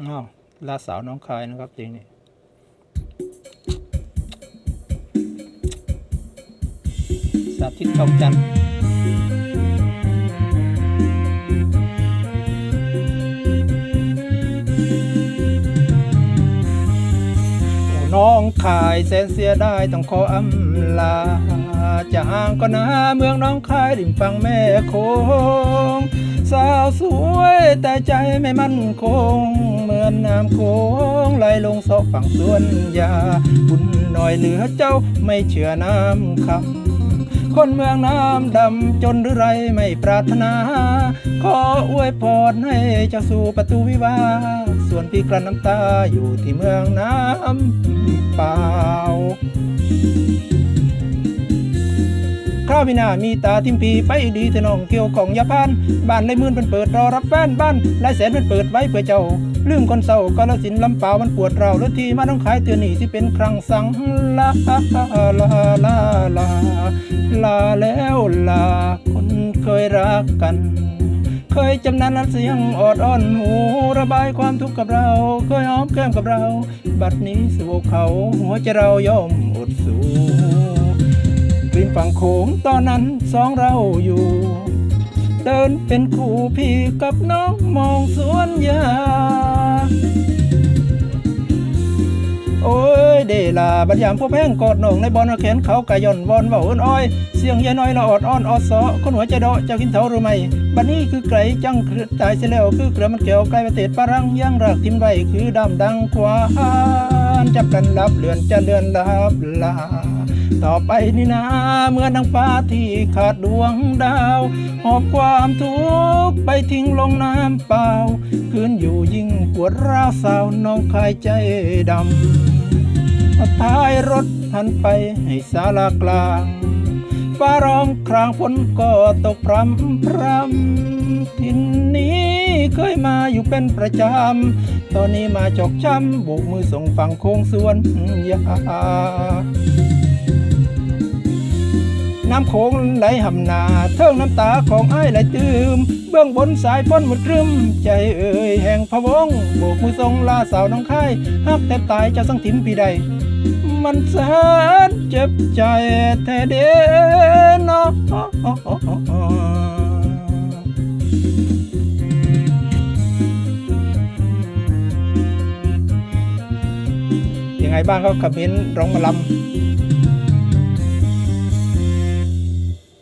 อ้าวลาสาวน้องคายนะครับจริงนี่สาธิตทองจันทร์น้องคายแสนเสียได้ต้องขออำลา จะห่างก็นาเมืองน้องคายริมฝั่งแม่คง สาวสวยแต่ใจไม่มั่นคง เหมือนน้ำโคงไหลลงซอฝั่งสวนยา บุญหน่อยเหลือเจ้าไม่เชื่อน้ำคำคนเมืองน้ำดำจนหรือไรไม่ปรารถนา ขออวยพรให้เจ้าสู่ประตูวิวา ส่วนพี่กลั้นน้ำตาอยู่ที่เมืองน้ำป่า วพินามีตาทิมพีไปดีเถน้องเกี่ยวของยาพาน บ้านในมื่นเป็นเปิดรอรับแฟนบ้านหลายแสนเป็นเปิดไว้เพื่อเจ้าลืมคนเศร้าก็ละสินลำเปล่ามันปวดเราแล้วทีมาต้องขายเตือนหนีที่เป็นครั้งสังลาลาลาลาลาแล้วลาคนเคยรักกันเคยจำนานรับเสียงออดอ้อนหูระบายความทุกข์กับเรา เคยหอมแก้มกับเรา บัดนี้สู่เขาหัวใจเรายอมอดสู้ ฝั่งโขงตอนนั้นสองเราอยู่ เดินเป็นคู่พี่กับน้องมองสวนยา โอ้ยเดลาบัดยามพบแห้งกอดน้องในบอลเอาแขนเขากะย่อนวอนเบาเอินอ้อย เสียงยายน้อยละออดอ้อนออดซอคนหัวใจเดาะเจ้ากินเถาหรือไม่บัดนี้คือไกลจังตายเสียแล้วคือเกลือมันแก้วไกลประเทศปารังยังรักทิมไว้คือดำดังควานจับกันรับเลือนจะเลือนรับลา ต่อไปนี่นะเมื่อดังฟ้าที่ขาดดวงดาวหอบความทุกข์ไปทิ้งลงน้ำเปล่า คืนอยู่ยิ่งปวดร้าวสาวน้องคายใจดำท้ายรถหันไปให้ศาลากลางฟ้าร้องครางฝนก็ตกพรำพรำทินนี้เคยมาอยู่เป็นประจำ ตอนนี้มาจกช้ำโบกมือส่งฝั่งโค้งสวนยา น้ำโขงไหลหำนาเทิงน้ำตาของอ้ายไหลตืม เบื้องบนสายฝนหมดครึม ใจเอ่ยแห่งพะวงโบกมือทรงลาสาวน้องค่ายหักแต่ตายจะสังถิมปีใด มันแสนเจ็บใจแท้เด้เนาะยังไงบ้างครับคอมเมนต์ร้องมาลำ